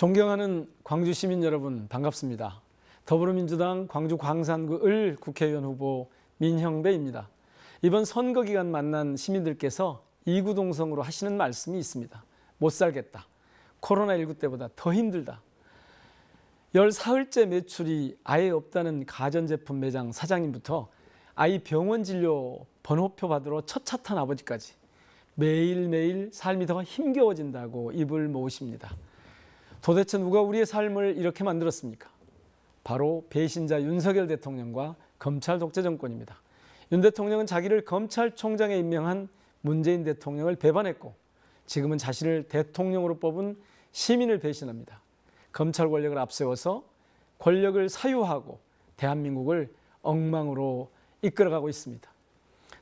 존경하는 광주 시민 여러분 반갑습니다. 더불어민주당 광주 광산구 을 국회의원 후보 민형배입니다. 이번 선거 기간 만난 시민들께서 이구동성으로 하시는 말씀이 있습니다. 못 살겠다. 코로나19 때보다 더 힘들다. 열 사흘째 매출이 아예 없다는 가전제품 매장 사장님부터 아이 병원 진료 번호표 받으러 첫차 탄 아버지까지 매일매일 삶이 더 힘겨워진다고 입을 모으십니다. 도대체 누가 우리의 삶을 이렇게 만들었습니까? 바로 배신자 윤석열 대통령과 검찰 독재 정권입니다. 윤 대통령은 자기를 검찰총장에 임명한 문재인 대통령을 배반했고 지금은 자신을 대통령으로 뽑은 시민을 배신합니다. 검찰 권력을 앞세워서 권력을 사유하고 대한민국을 엉망으로 이끌어가고 있습니다.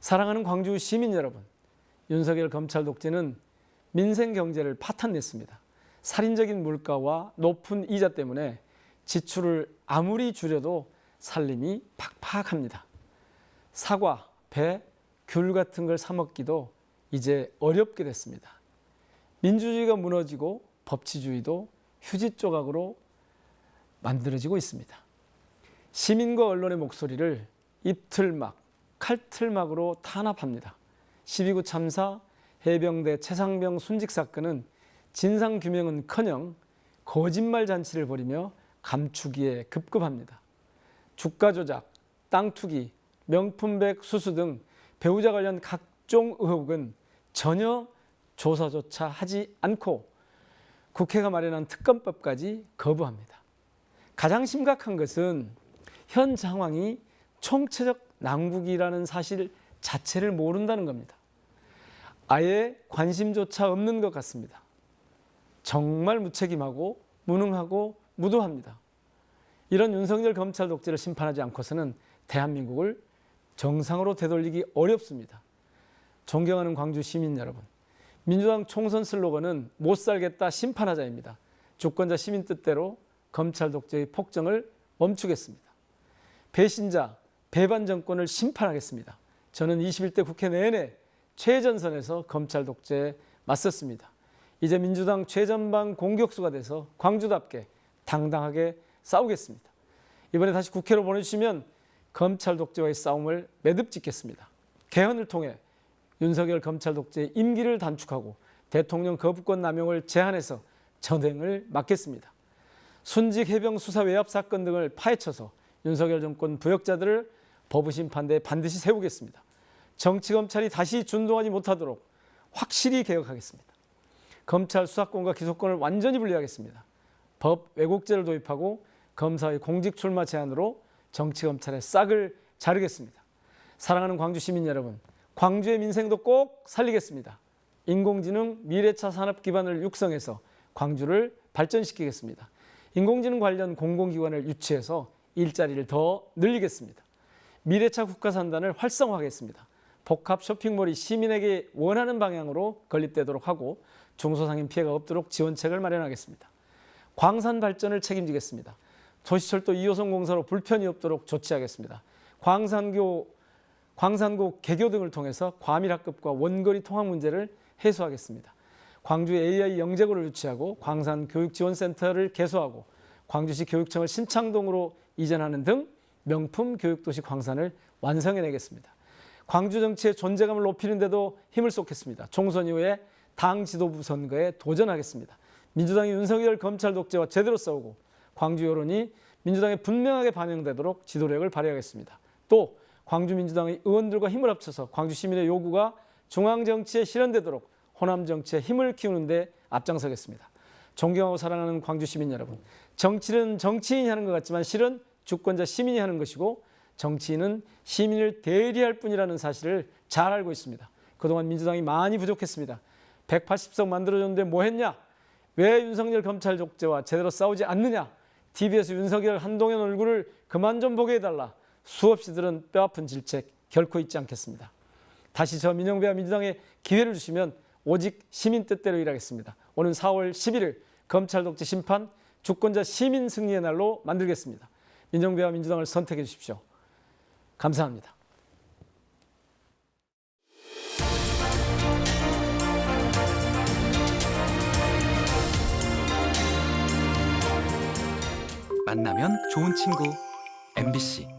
사랑하는 광주 시민 여러분, 윤석열 검찰 독재는 민생 경제를 파탄냈습니다. 살인적인 물가와 높은 이자 때문에 지출을 아무리 줄여도 살림이 팍팍합니다. 사과, 배, 귤 같은 걸 사 먹기도 이제 어렵게 됐습니다. 민주주의가 무너지고 법치주의도 휴지 조각으로 만들어지고 있습니다. 시민과 언론의 목소리를 입틀막, 칼틀막으로 탄압합니다. 12구 참사, 해병대 최상병 순직 사건은 진상 규명은커녕 거짓말 잔치를 벌이며 감추기에 급급합니다. 주가 조작, 땅 투기, 명품백 수수 등 배우자 관련 각종 의혹은 전혀 조사조차 하지 않고 국회가 마련한 특검법까지 거부합니다. 가장 심각한 것은 현 상황이 총체적 난국이라는 사실 자체를 모른다는 겁니다. 아예 관심조차 없는 것 같습니다. 정말 무책임하고 무능하고 무도합니다. 이런 윤석열 검찰 독재를 심판하지 않고서는 대한민국을 정상으로 되돌리기 어렵습니다. 존경하는 광주 시민 여러분, 민주당 총선 슬로건은 못 살겠다 심판하자입니다. 주권자 시민 뜻대로 검찰 독재의 폭정을 멈추겠습니다. 배신자, 배반 정권을 심판하겠습니다. 저는 21대 국회 내내 최전선에서 검찰 독재에 맞섰습니다. 이제 민주당 최전방 공격수가 돼서 광주답게 당당하게 싸우겠습니다. 이번에 다시 국회로 보내주시면 검찰 독재와의 싸움을 매듭 짓겠습니다. 개헌을 통해 윤석열 검찰 독재의 임기를 단축하고 대통령 거부권 남용을 제한해서 전행을 막겠습니다. 순직 해병 수사 외압 사건 등을 파헤쳐서 윤석열 정권 부역자들을 법의 심판대에 반드시 세우겠습니다. 정치 검찰이 다시 준동하지 못하도록 확실히 개혁하겠습니다. 검찰 수사권과 기소권을 완전히 분리하겠습니다. 법 왜곡죄를 도입하고 검사의 공직 출마 제한으로 정치 검찰의 싹을 자르겠습니다. 사랑하는 광주 시민 여러분, 광주의 민생도 꼭 살리겠습니다. 인공지능 미래차 산업 기반을 육성해서 광주를 발전시키겠습니다. 인공지능 관련 공공기관을 유치해서 일자리를 더 늘리겠습니다. 미래차 국가산단을 활성화하겠습니다. 복합 쇼핑몰이 시민에게 원하는 방향으로 건립되도록 하고 중소상인 피해가 없도록 지원책을 마련하겠습니다. 광산 발전을 책임지겠습니다. 도시철도 2호선 공사로 불편이 없도록 조치하겠습니다. 광산교, 광산고 개교 등을 통해서 과밀학급과 원거리 통학 문제를 해소하겠습니다. 광주 AI 영재고를 유치하고 광산 교육지원센터를 개소하고 광주시 교육청을 신창동으로 이전하는 등 명품 교육도시 광산을 완성해내겠습니다. 광주 정치의 존재감을 높이는 데도 힘을 쏟겠습니다. 총선 이후에 당 지도부 선거에 도전하겠습니다. 민주당이 윤석열 검찰 독재와 제대로 싸우고 광주 여론이 민주당에 분명하게 반영되도록 지도력을 발휘하겠습니다. 또 광주 민주당의 의원들과 힘을 합쳐서 광주 시민의 요구가 중앙 정치에 실현되도록 호남 정치에 힘을 키우는 데 앞장서겠습니다. 존경하고 사랑하는 광주 시민 여러분, 정치는 정치인이 하는 것 같지만 실은 주권자 시민이 하는 것이고 정치인은 시민을 대리할 뿐이라는 사실을 잘 알고 있습니다. 그동안 민주당이 많이 부족했습니다. 180석 만들어줬는데 뭐 했냐? 왜 윤석열 검찰 독재와 제대로 싸우지 않느냐? TV에서 윤석열 한동현 얼굴을 그만 좀 보게 해달라. 수없이 들은 뼈아픈 질책 결코 잊지 않겠습니다. 다시 저 민영배와 민주당에 기회를 주시면 오직 시민 뜻대로 일하겠습니다. 오는 4월 11일 검찰 독재 심판 주권자 시민 승리의 날로 만들겠습니다. 민정배와 민주당을 선택해 주십시오. 감사합니다. 만나면 좋은 친구 MBC